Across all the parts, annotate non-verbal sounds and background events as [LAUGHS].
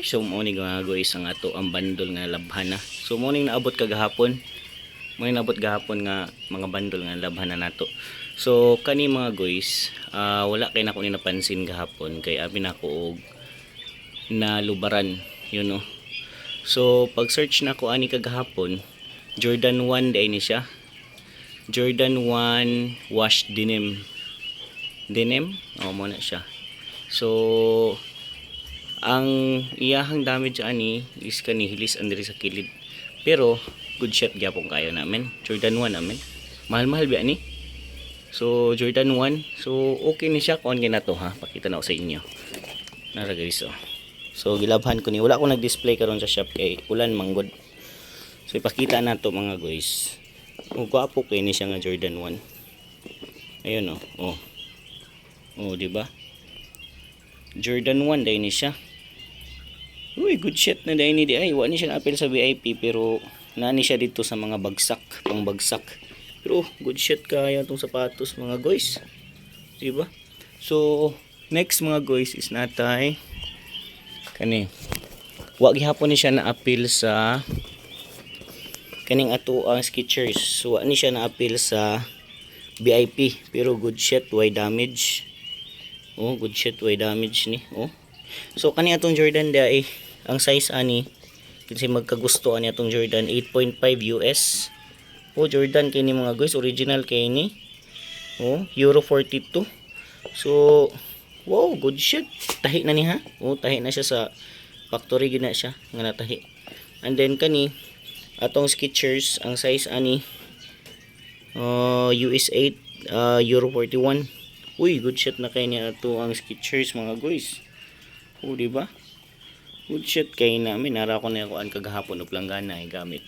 So mo ni mga guys ang ato ang bandol nga labhana. So mo ning naabot kagahapon. Mo ning naabot gahapon nga mga bandol nga labhana nato. So kani mga guys, ah, wala kay nako ni napansin gahapon kay abi nako og na lubaran, yun no. So pag search nako ani kagahapon, Jordan 1 day ni siya. Jordan 1 wash denim. Denim? Oo, mo na siya. So, ang iyahang damage ani is kani hilis andiri sa kilid. Pero, good shot gyapon kayo namin. Jordan 1 namin. Mahal-mahal ba ni? So, Jordan 1. So, okay ni siya kung na to ha. Pakita na ako sa inyo. Nara guys oh. So, gilabhan ko ni. Wala ko nag-display karon sa shop kay ulan manggod. So, ipakita na to mga guys. Oh, gwapo kay ni siya nga Jordan 1. Ayun oh. Oh. Oh, di ba? Jordan 1 dahil ni siya. Uy, good shit na dahil ni di ay. Wala siya na-appeal sa VIP pero nani siya dito sa mga bagsak, pang bagsak. Pero good shit kaya itong sapatos mga guys. Di ba? So, next mga guys is natay kani. Wa gihapon ni siya na-appeal sa kaning ato ang Skechers. So, wa ni siya na-appeal sa VIP pero good shit why damage oh good shit why damage ni oh so kani atong Jordan dai ang size ani kasi magkagusto ani atong Jordan 8.5 US oh Jordan kini mga guys original kay ni oh Euro 42 so wow good shit. Tahi na ni ha? Oh tahi na siya sa factory gina siya nga natahi. And then kani atong Skechers ang size ani uh, US 8 uh, Euro 41 uy good shot na kay niya ato ang Skechers mga guys o di ba good shot kay namin nara ko na ako ang kagahapon og langgana ay gamit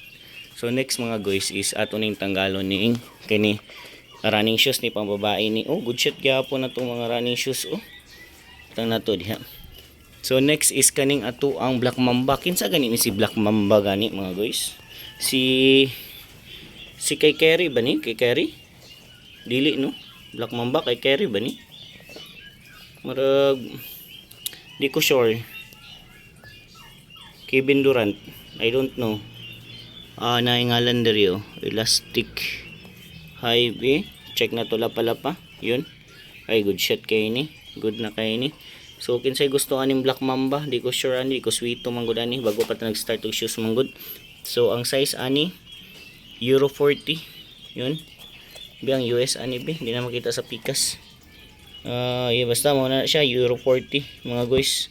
so next mga guys is ato ning tanggalon ni kini running shoes ni pambabae ni oh good shot gyapon na tong mga running shoes oh tang na to diha so next is kaning ato ang Black Mamba kinsa gani ni si Black Mamba gani mga guys si Si kay Kerry ba ni? Kay Kerry? Dili no? Black Mamba kay Kerry ba ni? Marag di ko sure. Kevin Durant. I don't know. Ah, naingalan diri oh. Elastic Highway. Check na to lapa-lapa. Yun. Ay, good shot kay ni. Good na kay ni. So, kinsay gusto aning Black Mamba. Di ko sure ani. Di ko sweet to manggod ani. Bago pa ta nag-start og shoes manggod. So, ang size ani Euro 40 yun biyang US ani be hindi na makita sa pikas uh, yeah, basta mo na siya Euro 40 mga guys.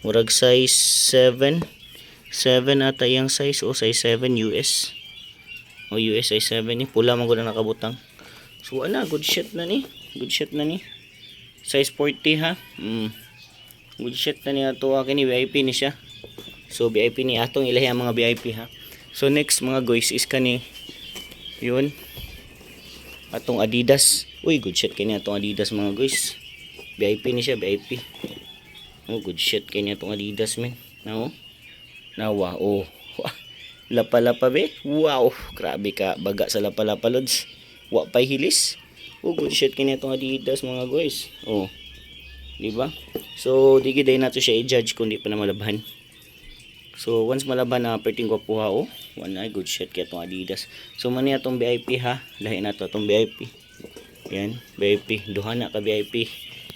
Murag size 7 7 ata yung size o size 7 US o US size 7 ni. Pula man gud na nakabutang. So wala good shit na ni. Good shit na ni. Size 40 ha? Mm. good shit na ni ato kini VIP ni siya. So VIP ni atong ilahi ang mga VIP ha? So next mga guys is kani yun atong adidas. Uy good shit kay niya atong adidas mga guys. VIP ni siya VIP oh good shit kay niya atong adidas men. No nawa oh [LAUGHS] lapa lapa be. Wow. Grabe ka baga sa lapa lapa lods. Wa pay hilis. Oh good shit kay niya atong adidas mga guys. Oh di ba? So di gid nato siya i-judge kung di pa na malabhan So once malaban na perting ko po ha oh. One ay good shit kaya itong Adidas. So mani atong VIP ha. Lahi na to atong VIP. Yan, VIP. Duha na ka VIP.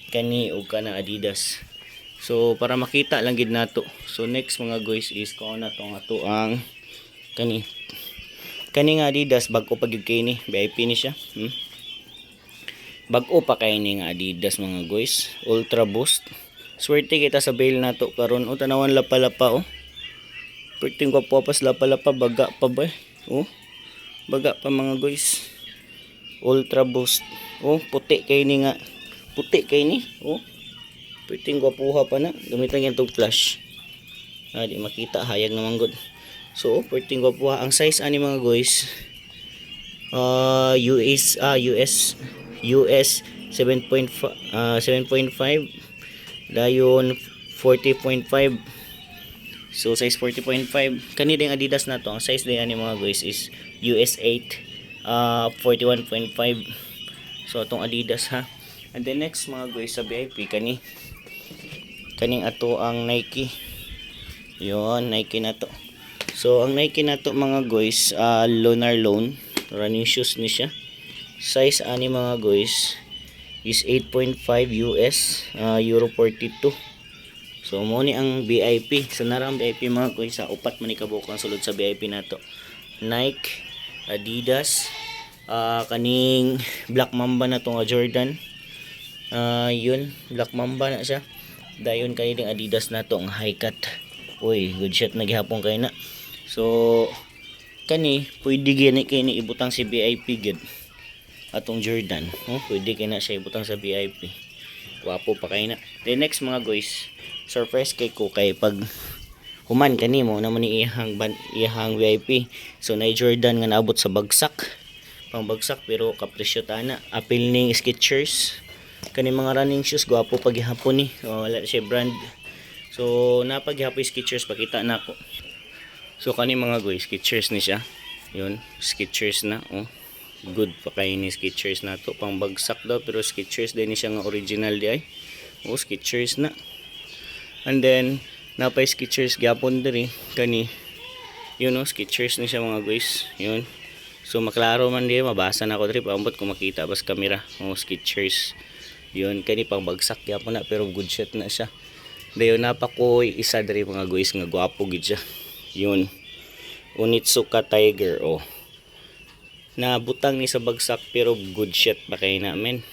Kani o ka na Adidas. So para makita lang gid nato. So next mga guys is ko na tong ato ang kani. Kani nga Adidas bag-o pa gyud kay ni. VIP ni siya. Hmm? Bag-o pa kay ni nga Adidas mga guys. Ultra Boost. Swerte kita sa bail nato karon o tanawan lapa-lapa oh. Perting ko po pas lapa-lapa baga pa ba? eh. Oh. Baga pa mga guys. Ultra boost. Oh, puti kay ni nga. Puti kay ni. Oh. Perting ko puha pa na. Gamitan yan tong flash. Ah, di makita hayag naman good. So, perting ko puha ang size ani mga guys. Uh, US ah US US 7.5 uh, 7.5 dayon 40.5 So size 40.5 kani ding Adidas na to ang size din ani mga guys is US 8 uh 41.5 so atong Adidas ha and then next mga guys sa VIP kani kaning ato ang Nike Yun, Nike na to. So, ang Nike na to mga guys, uh, Lunar Loan. Running shoes ni siya. Size ani mga guys is 8.5 US, uh, Euro 42. So, mo ni ang VIP. So, narang VIP mga guys. Sa upat man ni kabukang sulod sa VIP na to. Nike, Adidas, uh, kaning Black Mamba na to nga Jordan. Ah, yun, Black Mamba na siya. Dayon kayo ding Adidas na to ang high cut. Uy, good shot na gihapon kay na. So, kani, pwede gini kay ni ibutang si VIP gid. Atong Jordan. Oh, pwede kay na siya ibutang sa VIP. Wapo pa kay na. The next mga guys, surprise kay ko kay pag human kani mo naman ni iyahang ban, iyahang VIP. So na Jordan nga naabot sa bagsak. Pang bagsak pero kapresyo tana. Apil ning Skechers. Kani mga running shoes gwapo pag gihapon ni. Oh, wala siya brand. So napagihapon yung Skechers pakita na ako. So kani mga guys, Skechers ni siya. Yun, Skechers na. Oh. Good pa kay ni Skechers na to. Pang bagsak daw pero Skechers din siya nga original di ay. Oh, Skechers na. And then napay Skechers gyapon diri kani. Yun oh, Skechers ni siya mga guys. Yun. So maklaro man di mabasa na ako diri paambot ko makita bas kamera. Oh, Skechers. Yun kani pang bagsak gyapon na pero good shot na siya. Dayon napa ko isa diri mga guys nga gwapo gid siya. Yun. Unitsuka Tiger oh. Nabutang ni sa bagsak pero good shot pa kay namin.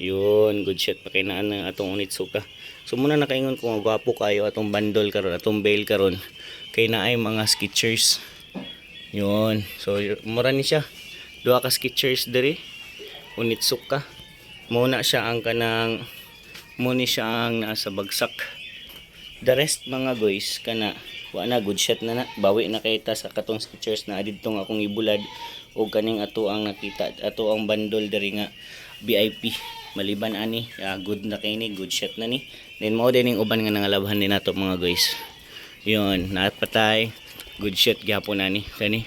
Yun, good shot pa kay na ang atong Unitsuka. So muna nakaingon ko nga gwapo kayo atong bundle karon, atong bail karon kay na ay mga Skechers. Yun. So mura ni siya. Duha ka Skechers diri. Unitsuka. Muna siya ang kanang muni siya ang nasa bagsak. The rest mga guys kana wa na good shot na na bawi na kay ta sa katong Skechers na adidtong akong ibulad o kaning ato ang nakita ato ang bundle diri nga VIP maliban ani ah, good na kay ni good shot na ni then mao din yung uban nga nangalabhan din nato mga guys yun napatay good shot gyapon na ni kani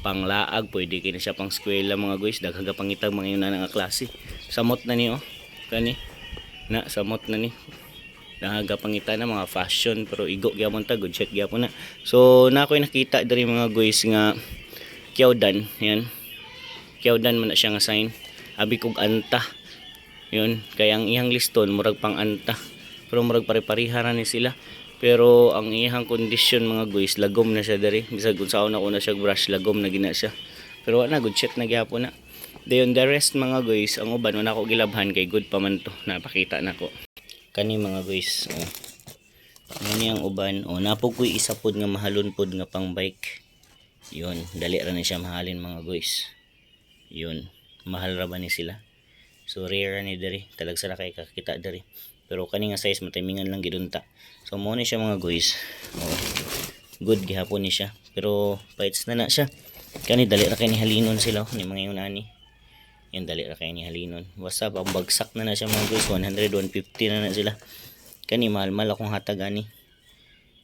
panglaag pwede kini siya pang eskwela mga guys daghaga pangitag mga yun na nga klase samot na ni oh kani na samot na ni Nahaga pangita na mga fashion pero igo gyapon ta good shot gyapon na. So na ako'y nakita diri mga guys nga Kyawdan, yan. Kyawdan man na siya nga sign. Abi kog anta. Yun, kaya ang iyang liston murag pang anta. Pero murag pare-pareha ra ni sila. Pero ang iyang kondisyon mga guys, lagom na siya diri. Bisag kung saan ako na siya brush, lagom na gina siya. Pero wala good shot na gyapon na. Dayon the rest mga guys, ang uban wala ko gilabhan kay good pa man to. Napakita na ko kani mga guys oh. ngani ang uban oh napog ko'y isa pod nga mahalon pod nga pang bike yun dali ra ni siya mahalin mga guys yun mahal ra ba ni sila so rare ra ni diri. Talag sa kay kakita diri. Pero kani nga size matimingan lang gidunta so mo ni siya mga guys. Oh. good gihapon ni siya. Pero bites na na siya. Kani dali ra kay ni halinon sila oh, ni mga yun ani. Yan dali ra kay ni halinon. Basta pang bagsak na na siya mga guys. 100 150 na na sila. Kani mahal mahal akong hatag ani.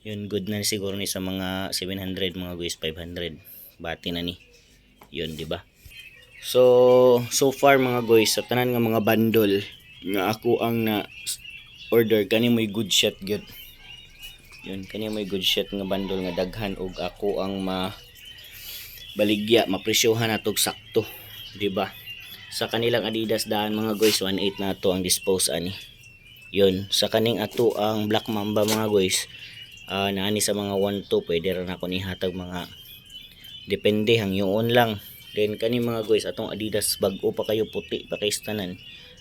Yun good na siguro ni sa mga 700 mga guys 500 bati na ni. Yun di ba so so far mga guys sa tanan nga mga bundle nga ako ang na order kani may good shot gyud. Yun kani may good shot nga bundle nga daghan og ako ang ma baligya mapresyohan natog sakto di ba? Sa kanilang Adidas daan mga guys 1.8 na to ang dispose ani. Yun sa kaning ato ang Black Mamba mga guys uh, naani sa mga 1.2 pwede rin ako ni hatag mga depende hang yun lang then kani mga guys atong Adidas bag-o pa kayo puti pa kay tanan.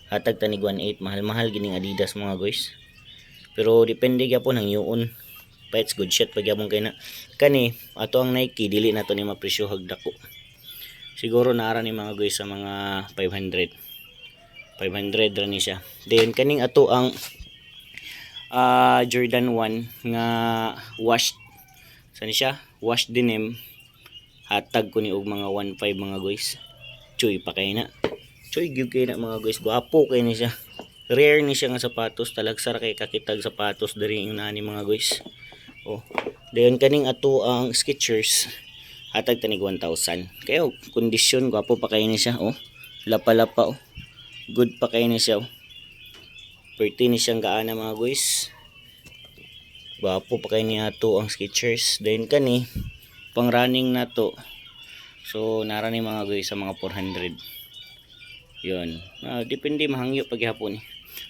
Hatag tanig 1.8 mahal-mahal gining Adidas mga guys. Pero depende gyapon hang yun. Pites good shot pag yapon kay na. Kani ato ang Nike dili na to ni mapresyo hagdako siguro naara ni mga guys sa mga 500 500 ra ni siya. Then kaning ato ang ah, Jordan 1 nga washed. Saan siya? Washed denim hatag ko ni og mga 1.5 mga guys. Choy pa kay na. Choy give kay na mga guys. Gwapo kay ni siya. Rare ni siya nga sapatos. Talagsar kay kakitag sapatos diri yung nani mga guys. Oh dayon kaning ato ang Skechers. Hatag tanig 1,000 kayo kondisyon gwapo pa kayo ni siya oh. Lapa-lapa oh. Good pa kayo ni siya oh. Perti ni siyang gaana mga guys. Gwapo pa kay niya to ang Skechers. Then kani pang running na to. So narani mga guys sa mga 400. Yun. Ah, depende mahangyo paghapon eh.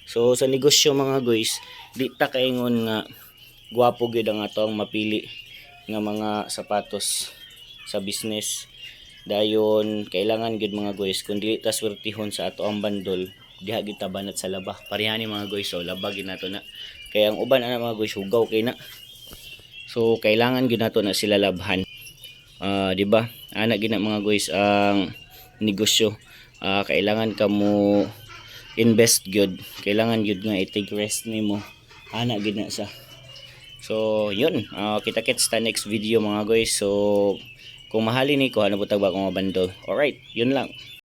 So sa negosyo mga guys, di ta kaingon nga gwapo gyud ang ato mapili nga mga sapatos sa business. Dayon kailangan gyud mga guys kung dili ta swertihon sa ato ang bandol, diha gyud ta banat sa laba. Parehani mga guys, so laba gyud nato na. Kaya ang uban ana mga guys hugaw kay na. So kailangan gyud nato na sila labhan. Ah, di ba? Ana gyud mga guys ang negosyo. Ah, kailangan ka mo invest gyud. Kailangan gyud nga i-take rest nimo. Ana gyud na sa. So, yun. Ah, kita-kits ta next video mga guys. So, kung mahalin ni ko, ano po tagba kong mga bundle. Alright, yun lang.